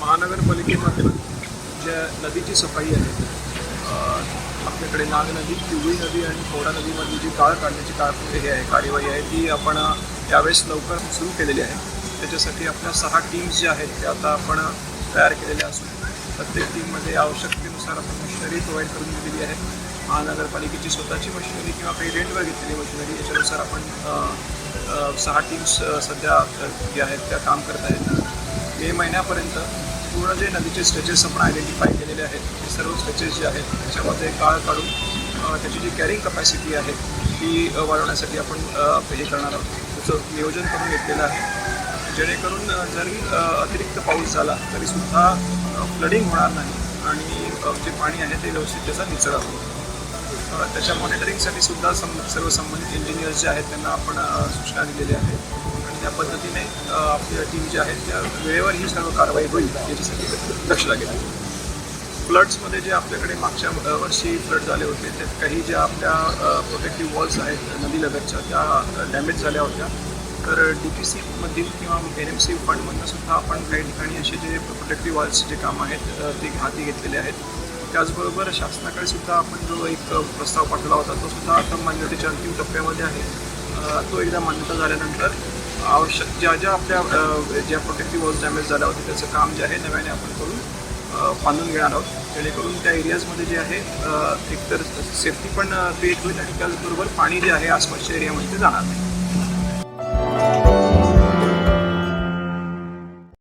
महानगरपालिकेमध्ये ज्या नदीची सफाई आहे आपल्याकडे नाग नदी पिवळी नदी आणि कोडा नदीमधली जी काळ काढण्याची काळ हे आहे कार्यवाही आहे ती आपण त्यावेळेस यावेळेस लवकर सुरू केलेली आहे. त्याच्यासाठी आपल्या सहा टीम्स ज्या आहेत त्या आता आपण तयार केलेल्या असून प्रत्येक टीममध्ये आवश्यकतेनुसार आपण मशिनरी प्रोव्हाइड करून दिलेली आहे. महानगरपालिकेची स्वतःची मशिनरी किंवा काही रेंटवर घेतलेली मशिनरी याच्यानुसार आपण सहा टीम्स सध्या ज्या आहेत त्या काम करत आहेत. मे महिन्यापर्यंत पूर्ण जे नदीचे स्टेचेस आपण आयडेंटिफाय केलेले आहेत ते सर्व स्ट्रेचेस जे आहेत त्याच्यामध्ये काळ काढून त्याची जी कॅरिंग कपॅसिटी आहे ती वाढवण्यासाठी आपण हे करणार आहोत. त्याचं नियोजन करून घेतलेलं आहे. जेणेकरून जरी अतिरिक्त पाऊस झाला तरीसुद्धा फ्लडिंग होणार नाही आणि जे पाणी आहे ते व्यवस्थित त्याचा निचरा होईल. त्याच्या मॉनिटरिंगसाठी सुद्धा सं सर्व संबंधित इंजिनियर्स जे आहेत त्यांना आपण सूचना दिलेल्या आहेत. आणि त्या पद्धतीने आपल्या टीम ज्या आहेत त्या वेळेवर ही सर्व कारवाई होईल याच्यासाठी लक्ष लागेल. फ्लड्समध्ये जे आपल्याकडे मागच्या वर्षी फ्लड झाले होते त्यात काही ज्या आपल्या प्रोटेक्टिव्ह वॉल्स आहेत नदीलगतच्या त्या डॅमेज झाल्या होत्या. तर डी पी सीमधील किंवा एन एम सी फंडमधनं सुद्धा आपण काही ठिकाणी असे जे प्रोटेक्टिव्ह वॉल्स जे काम आहेत ते हाती घेतलेले आहेत. त्याचबरोबर शासनाकडे सुद्धा आपण जो एक प्रस्ताव पाठवला होता तो सुद्धा आता मान्यतेच्या अंतिम टप्प्यामध्ये आहे. तो एकदा मान्यता झाल्यानंतर आवश्यक ज्या ज्या आपल्या ज्या प्रोटेक्टिव्ह वॉल्स डॅमेज झाल्या होत्या त्याचं काम जे आहे नव्याने आपण करून बांधून घेणार आहोत. जेणेकरून त्या एरियाजमध्ये जे आहे एकतर सेफ्टी पण क्रिएट होईल आणि त्याचबरोबर पाणी जे आहे आसपासच्या एरियामध्ये ते जाणार नाही.